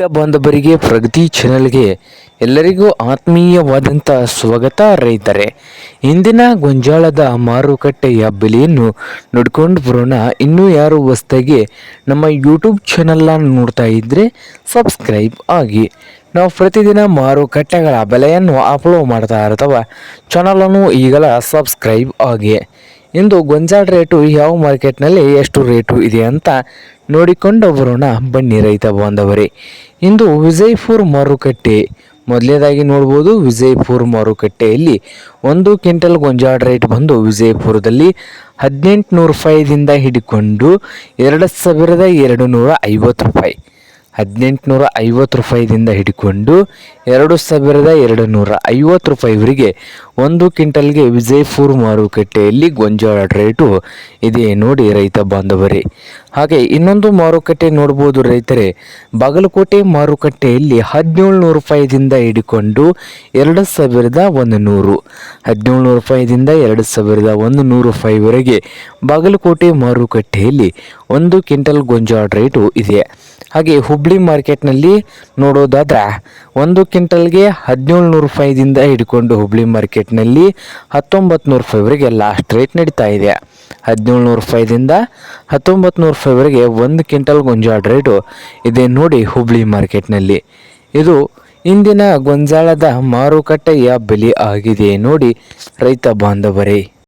ರೈತ ಬಾಂಧವರಿಗೆ ಪ್ರಗತಿ ಚಾನಲ್ಗೆ ಎಲ್ಲರಿಗೂ ಆತ್ಮೀಯವಾದಂಥ ಸ್ವಾಗತ. ರೈತರೆ, ಇಂದಿನ ಗೊಂಜಾಳದ ಮಾರುಕಟ್ಟೆಯ ಬೆಲೆಯನ್ನು ನೋಡ್ಕೊಂಡು ಬರೋಣ. ಇನ್ನೂ ಯಾರು ಹೊಸ್ದಾಗಿ ನಮ್ಮ ಯೂಟ್ಯೂಬ್ ಚಾನಲ್ನ ನೋಡ್ತಾ ಇದ್ದರೆ ಸಬ್ಸ್ಕ್ರೈಬ್ ಆಗಿ. ನಾವು ಪ್ರತಿದಿನ ಮಾರುಕಟ್ಟೆಗಳ ಬೆಲೆಯನ್ನು ಅಪ್ಲೋಡ್ ಮಾಡ್ತಾ ಇರ್ತವೆ. ಚಾನಲನ್ನು ಈಗಲ ಸಬ್ಸ್ಕ್ರೈಬ್ ಆಗಿ. ಇಂದು ಗೊಂಜಾಳ ರೇಟು ಯಾವ ಮಾರ್ಕೆಟ್ನಲ್ಲಿ ಎಷ್ಟು ರೇಟು ಇದೆ ಅಂತ ನೋಡಿಕೊಂಡು ಬರೋಣ ಬನ್ನಿ ರೈತ ಬಾಂಧವರೇ, ಇಂದು ವಿಜಯಪುರ ಮಾರುಕಟ್ಟೆ. ಮೊದಲನೇದಾಗಿ ನೋಡ್ಬೋದು, ವಿಜಯಪುರ ಮಾರುಕಟ್ಟೆಯಲ್ಲಿ ಒಂದು ಕ್ವಿಂಟಲ್ ಗೊಂಜಾಳ ರೇಟ್ ಬಂದು ವಿಜಯಪುರದಲ್ಲಿ ಹದಿನೆಂಟುನೂರು ರೂಪಾಯಿದಿಂದ ಹಿಡಿಕೊಂಡು ಎರಡು ಸಾವಿರದ ಎರಡು ನೂರ ಐವತ್ತು ರೂಪಾಯಿ. ಹದಿನೆಂಟುನೂರ ಐವತ್ತು ರೂಪಾಯಿದಿಂದ ಹಿಡ್ಕೊಂಡು ಎರಡು ಸಾವಿರದ ಎರಡು ನೂರ ಐವತ್ತು ರೂಪಾಯಿವರೆಗೆ ಒಂದು ಕ್ವಿಂಟಲ್ಗೆ ವಿಜಯಪುರ ಮಾರುಕಟ್ಟೆಯಲ್ಲಿ ಗೊಂಜಾಳ ರೇಟು ಇದೆ ನೋಡಿ ರೈತ ಬಾಂಧವರೇ. ಹಾಗೆ ಇನ್ನೊಂದು ಮಾರುಕಟ್ಟೆ ನೋಡ್ಬೋದು ರೈತರೆ. ಬಾಗಲಕೋಟೆ ಮಾರುಕಟ್ಟೆಯಲ್ಲಿ ಹದಿನೇಳು ನೂರು ರೂಪಾಯಿದಿಂದ ಹಿಡಿಕೊಂಡು ಎರಡು ಸಾವಿರದ ಒಂದು ನೂರು ಹದಿನೇಳು ನೂರು ರೂಪಾಯಿದಿಂದ ಎರಡು ಸಾವಿರದ ಒಂದು ನೂರು ರೂಪಾಯಿವರೆಗೆ ಬಾಗಲಕೋಟೆ ಮಾರುಕಟ್ಟೆಯಲ್ಲಿ ಒಂದು ಕ್ವಿಂಟಲ್ ಗೊಂಜಾಳ ರೇಟು ಇದೆ. ಹಾಗೆ ಹುಬ್ಳಿ ಮಾರ್ಕೆಟ್ನಲ್ಲಿ ನೋಡೋದಾದ್ರೆ ಒಂದು ಕ್ವಿಂಟಲ್ಗೆ ಹದಿನೇಳು ನೂರು ರೂಪಾಯಿದಿಂದ ಹಿಡ್ಕೊಂಡು ಹುಬ್ಳಿ ಮಾರ್ಕೆಟ್ನಲ್ಲಿ ಹತ್ತೊಂಬತ್ತು ನೂರು ರೂಪಾಯಿವರೆಗೆ ಲಾಸ್ಟ್ ರೇಟ್ ನಡೀತಾ ಇದೆ. ಹದಿನೇಳು ನೂರು ರೂಪಾಯಿದಿಂದ ಹತ್ತೊಂಬತ್ತು ನೂರು ರೂಪಾಯಿವರೆಗೆ ಒಂದು ಕ್ವಿಂಟಲ್ ಗೊಂಜಾಳ ರೇಟು ಇದೆ ನೋಡಿ ಹುಬ್ಳಿ ಮಾರ್ಕೆಟ್ನಲ್ಲಿ. ಇದು ಇಂದಿನ ಗೊಂಜಾಳದ ಮಾರುಕಟ್ಟೆಯ ಬೆಲೆ ಆಗಿದೆ ನೋಡಿ ರೈತ ಬಾಂಧವರೇ.